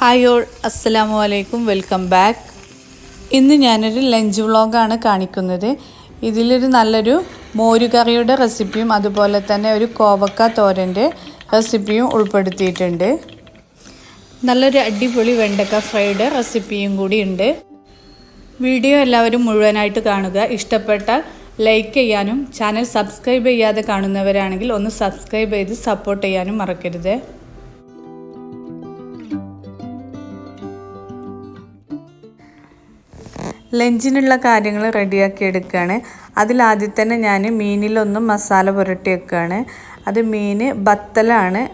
Hi all അസ്സലാമു അലൈക്കും welcome back. ഇന്ന് ഞാനൊരു ലഞ്ച് വ്ളോഗാണ് കാണിക്കുന്നത്. ഇതിലൊരു നല്ലൊരു മോരുകറിയുടെ റെസിപ്പിയും അതുപോലെ തന്നെ ഒരു കോവക്ക തോരന്റെ റെസിപ്പിയും ഉൾപ്പെടുത്തിയിട്ടുണ്ട്. നല്ലൊരു അടിപൊളി വെണ്ടക്ക ഫ്രൈഡ് റെസിപ്പിയും കൂടി ഉണ്ട്. വീഡിയോ എല്ലാവരും മുഴുവനായിട്ട് കാണുക. ഇഷ്ടപ്പെട്ടാൽ ലൈക്ക് ചെയ്യാനും ചാനൽ സബ്സ്ക്രൈബ് ചെയ്യാതെ കാണുന്നവരാണെങ്കിൽ ഒന്ന് സബ്സ്ക്രൈബ് ചെയ്ത് സപ്പോർട്ട് ചെയ്യാനും മറക്കരുത്. ലഞ്ചിനുള്ള കാര്യങ്ങൾ റെഡിയാക്കി എടുക്കുകയാണ്. അതിലാദ്യം തന്നെ ഞാൻ മീനിലൊന്നും മസാല പുരട്ടി വെക്കുകയാണ്. അത് മീൻ ബത്തലാണ്.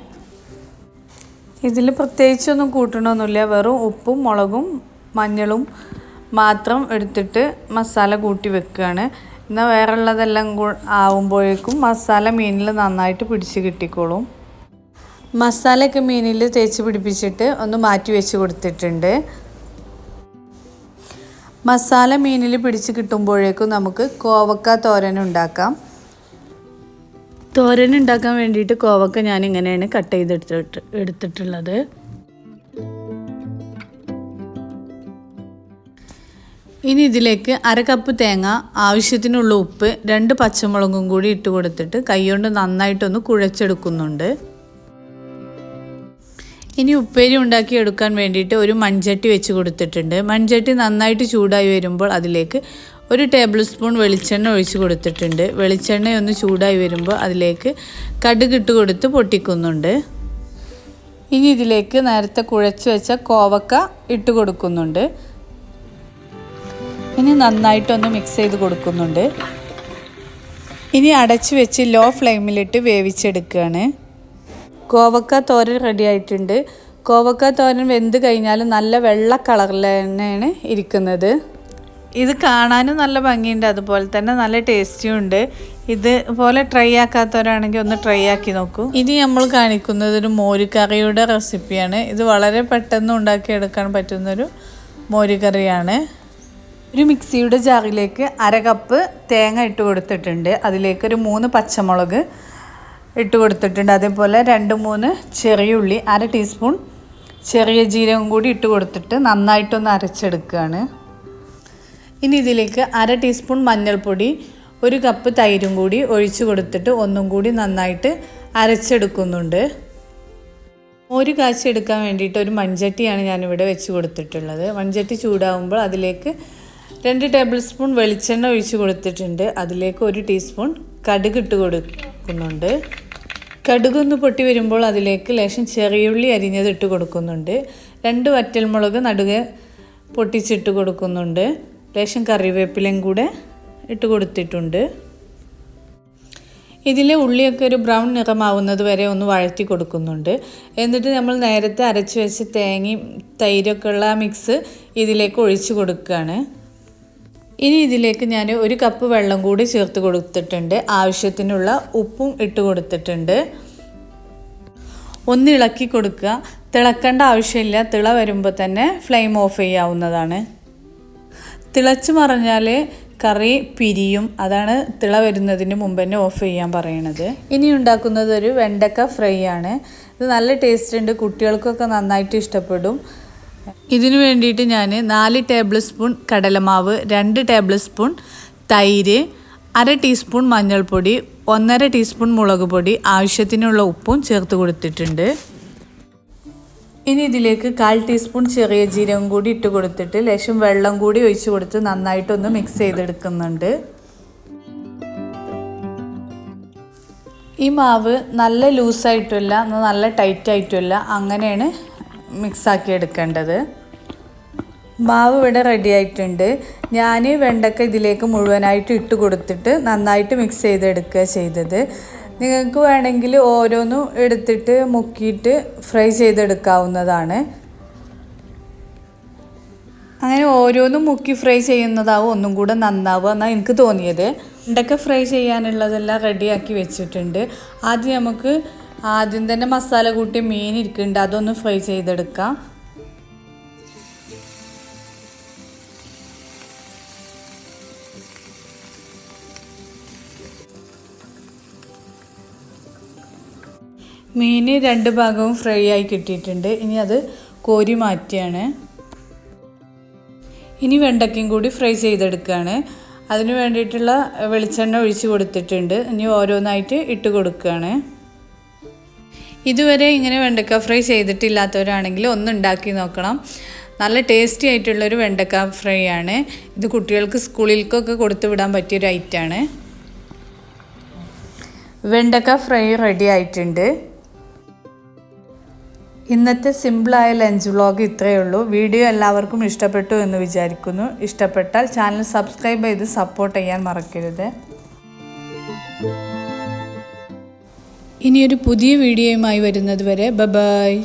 ഇതിൽ പ്രത്യേകിച്ചൊന്നും കൂട്ടണമൊന്നുമില്ല. വെറും ഉപ്പും മുളകും മഞ്ഞളും മാത്രം എടുത്തിട്ട് മസാല കൂട്ടി വെക്കുകയാണ്. എന്നാൽ വേറെയുള്ളതെല്ലാം ആവുമ്പോഴേക്കും മസാല മീനിൽ നന്നായിട്ട് പിടിച്ച് കിട്ടിക്കോളും. മസാലയൊക്കെ മീനിൽ തേച്ച് പിടിപ്പിച്ചിട്ട് ഒന്ന് മാറ്റി വെച്ച് കൊടുത്തിട്ടുണ്ട്. മസാല മീനിൽ പിടിച്ച് കിട്ടുമ്പോഴേക്കും നമുക്ക് കോവക്ക തോരൻ ഉണ്ടാക്കാം. തോരൻ ഉണ്ടാക്കാൻ വേണ്ടിയിട്ട് കോവക്ക ഞാൻ ഇങ്ങനെയാണ് കട്ട് ചെയ്തെടുത്തിട്ട് എടുത്തിട്ടുള്ളത്. ഇനി ഇതിലേക്ക് അര കപ്പ് തേങ്ങ ആവശ്യത്തിനുള്ള ഉപ്പ് രണ്ട് പച്ചമുളകും കൂടി ഇട്ട് കൊടുത്തിട്ട് കൈകൊണ്ട് നന്നായിട്ടൊന്ന് കുഴച്ചെടുക്കുന്നുണ്ട്. ഇനി ഉപ്പേരി ഉണ്ടാക്കി എടുക്കാൻ വേണ്ടിയിട്ട് ഒരു മൺചട്ടി വെച്ച് കൊടുത്തിട്ടുണ്ട്. മൺചട്ടി നന്നായിട്ട് ചൂടായി വരുമ്പോൾ അതിലേക്ക് ഒരു ടേബിൾ സ്പൂൺ വെളിച്ചെണ്ണ ഒഴിച്ച് കൊടുത്തിട്ടുണ്ട്. വെളിച്ചെണ്ണ ഒന്ന് ചൂടായി വരുമ്പോൾ അതിലേക്ക് കടുക് ഇട്ട് കൊടുത്ത് പൊട്ടിക്കുന്നുണ്ട്. ഇനി ഇതിലേക്ക് നേരത്തെ കുഴച്ച് വെച്ച കോവക്ക ഇട്ട് കൊടുക്കുന്നുണ്ട്. ഇനി നന്നായിട്ടൊന്ന് മിക്സ് ചെയ്ത് കൊടുക്കുന്നുണ്ട്. ഇനി അടച്ച് വെച്ച് ലോ ഫ്ലെയിമിലിട്ട് വേവിച്ചെടുക്കുകയാണ്. കോവക്ക തോരൻ റെഡി ആയിട്ടുണ്ട്. കോവക്ക തോരൻ വെന്ത് കഴിഞ്ഞാൽ നല്ല വെള്ള കളറിൽ തന്നെയാണ് ഇരിക്കുന്നത്. ഇത് കാണാനും നല്ല ഭംഗിയുണ്ട്. അതുപോലെ തന്നെ നല്ല ടേസ്റ്റിയും ഉണ്ട്. ഇതുപോലെ ട്രൈ ആക്കാത്തവരാണെങ്കിൽ ഒന്ന് ട്രൈ ആക്കി നോക്കൂ. ഇനി നമ്മൾ കാണിക്കുന്നത് ഒരു മോരുകറിയുടെ റെസിപ്പിയാണ് ഇത് വളരെ പെട്ടെന്ന് ഉണ്ടാക്കിയെടുക്കാൻ പറ്റുന്നൊരു മോരുകറിയാണ്. ഒരു മിക്സിയുടെ ജാറിലേക്ക് അര കപ്പ് തേങ്ങ ഇട്ട് കൊടുത്തിട്ടുണ്ട്. അതിലേക്ക് ഒരു മൂന്ന് പച്ചമുളക് ഇട്ട് കൊടുത്തിട്ടുണ്ട്. അതേപോലെ രണ്ട് മൂന്ന് ചെറിയ ഉള്ളി അര ടീസ്പൂൺ ചെറിയ ജീരകം കൂടി ഇട്ട് കൊടുത്തിട്ട് നന്നായിട്ടൊന്ന് അരച്ചെടുക്കുകയാണ്. ഇനി ഇതിലേക്ക് അര ടീസ്പൂൺ മഞ്ഞൾപ്പൊടി ഒരു കപ്പ് തൈരും കൂടി ഒഴിച്ച് കൊടുത്തിട്ട് ഒന്നും കൂടി നന്നായിട്ട് അരച്ചെടുക്കുന്നുണ്ട്. മോര് കാച്ചി എടുക്കാൻ വേണ്ടിയിട്ട് ഒരു മൺചട്ടിയാണ് ഞാനിവിടെ വെച്ച് കൊടുത്തിട്ടുള്ളത്. മൺചട്ടി ചൂടാവുമ്പോൾ അതിലേക്ക് രണ്ട് ടേബിൾ സ്പൂൺ വെളിച്ചെണ്ണ ഒഴിച്ച് കൊടുത്തിട്ടുണ്ട്. അതിലേക്ക് ഒരു ടീസ്പൂൺ കടുക് ഇട്ട് കൊടുക്കുന്നുണ്ട്. കടുകൊന്ന് പൊട്ടി വരുമ്പോൾ അതിലേക്ക് ലേശം ചെറിയുള്ളി അരിഞ്ഞത് ഇട്ട് കൊടുക്കുന്നുണ്ട്. രണ്ട് വറ്റൽമുളക് നടുകെ പൊട്ടിച്ചിട്ട് കൊടുക്കുന്നുണ്ട്. ലേശം കറിവേപ്പിലയും കൂടെ ഇട്ട് കൊടുത്തിട്ടുണ്ട്. ഇതിലെ ഉള്ളിയൊക്കെ ഒരു ബ്രൗൺ നിറമാവുന്നത് വരെ ഒന്ന് വഴറ്റി കൊടുക്കുന്നുണ്ട്. എന്നിട്ട് നമ്മൾ നേരത്തെ അരച്ച് വെച്ച് തേങ്ങയും തൈരൊക്കെ ഉള്ള മിക്സ് ഇതിലേക്ക് ഒഴിച്ച് കൊടുക്കുകയാണ്. ഇനി ഇതിലേക്ക് ഞാൻ ഒരു കപ്പ് വെള്ളം കൂടി ചേർത്ത് കൊടുത്തിട്ടുണ്ട്. ആവശ്യത്തിനുള്ള ഉപ്പും ഇട്ട് കൊടുത്തിട്ടുണ്ട്. ഒന്ന് ഇളക്കി കൊടുക്കുക. തിളക്കേണ്ട ആവശ്യമില്ല. തിള വരുമ്പോൾ തന്നെ ഫ്ലെയിം ഓഫ് ചെയ്യാവുന്നതാണ്. തിളച്ച് മറിഞ്ഞാൽ കറി പിരിയും. അതാണ് തിള വരുന്നതിന് മുമ്പ് തന്നെ ഓഫ് ചെയ്യാൻ പറയണത്. ഇനി ഉണ്ടാക്കുന്നത് ഒരു വെണ്ടക്ക ഫ്രൈ ആണ്. ഇത് നല്ല ടേസ്റ്റ് ഉണ്ട്. കുട്ടികൾക്കൊക്കെ നന്നായിട്ട് ഇഷ്ടപ്പെടും. ഇതിനു വേണ്ടിയിട്ട് ഞാൻ നാല് ടേബിൾ സ്പൂൺ കടലമാവ് രണ്ട് ടേബിൾ സ്പൂൺ തൈര് അര ടീസ്പൂൺ മഞ്ഞൾപ്പൊടി ഒന്നര ടീസ്പൂൺ മുളക് പൊടി ആവശ്യത്തിനുള്ള ഉപ്പും ചേർത്ത് കൊടുത്തിട്ടുണ്ട്. ഇനി ഇതിലേക്ക് കാൽ ടീസ്പൂൺ ചെറിയ ജീരകം കൂടി ഇട്ട് കൊടുത്തിട്ട് ലേശം വെള്ളം കൂടി ഒഴിച്ചു കൊടുത്ത് നന്നായിട്ടൊന്ന് മിക്സ് ചെയ്തെടുക്കുന്നുണ്ട്. ഈ മാവ് നല്ല ലൂസായിട്ടുമില്ല നല്ല ടൈറ്റായിട്ടുമില്ല അങ്ങനെയാണ് മിക്സാക്കി എടുക്കേണ്ടത്. മാവ് ഇവിടെ റെഡി ആയിട്ടുണ്ട്. ഞാൻ വെണ്ടക്ക ഇതിലേക്ക് മുഴുവനായിട്ട് ഇട്ട് കൊടുത്തിട്ട് നന്നായിട്ട് മിക്സ് ചെയ്തെടുക്കുക ചെയ്തത്. നിങ്ങൾക്ക് വേണമെങ്കിൽ ഓരോന്നും എടുത്തിട്ട് മുക്കിയിട്ട് ഫ്രൈ ചെയ്തെടുക്കാവുന്നതാണ്. അങ്ങനെ ഓരോന്നും മുക്കി ഫ്രൈ ചെയ്യുന്നതാവും. ഒന്നും കൂടെ നന്നാവുക എന്നാണ് എനിക്ക് തോന്നിയത്. വെണ്ടക്ക ഫ്രൈ ചെയ്യാനുള്ളതെല്ലാം റെഡിയാക്കി വെച്ചിട്ടുണ്ട്. ആദ്യം നമുക്ക് ആദ്യം തന്നെ മസാല കൂട്ടി മീൻ ഇരിക്കുന്നുണ്ട്. അതൊന്ന് ഫ്രൈ ചെയ്തെടുക്കാം. മീൻ രണ്ട് ഭാഗവും ഫ്രൈ ആയി കിട്ടിയിട്ടുണ്ട്. ഇനി അത് കോരി മാറ്റിയാണ് ഇനി വെണ്ടയ്ക്കയും കൂടി ഫ്രൈ ചെയ്തെടുക്കുകയാണ്. അതിന് വേണ്ടിയിട്ടുള്ള വെളിച്ചെണ്ണ ഒഴിച്ച് കൊടുത്തിട്ടുണ്ട്. ഇനി ഓരോന്നായിട്ട് ഇട്ട് കൊടുക്കുകയാണ്. ഇതുവരെ ഇങ്ങനെ വെണ്ടക്ക ഫ്രൈ ചെയ്തിട്ടില്ലാത്തവരാണെങ്കിൽ ഒന്ന് ഉണ്ടാക്കി നോക്കണം. നല്ല ടേസ്റ്റി ആയിട്ടുള്ളൊരു വെണ്ടക്ക ഫ്രൈ ആണ്. ഇത് കുട്ടികൾക്ക് സ്കൂളിലേക്കൊക്കെ കൊടുത്തു വിടാൻ പറ്റിയൊരു ഐറ്റമാണ് വെണ്ടക്ക ഫ്രൈ റെഡി ആയിട്ടുണ്ട്. ഇന്നത്തെ സിമ്പിളായ ലഞ്ച് വ്ളോഗ് ഇത്രയേ ഉള്ളൂ. വീഡിയോ എല്ലാവർക്കും ഇഷ്ടപ്പെട്ടു എന്ന് വിചാരിക്കുന്നു. ഇഷ്ടപ്പെട്ടാൽ ചാനൽ സബ്സ്ക്രൈബ് ചെയ്ത് സപ്പോർട്ട് ചെയ്യാൻ മറക്കരുത്. ഇനിയൊരു പുതിയ വീഡിയോയുമായി വരുന്നത് വരെ ബ ബായ്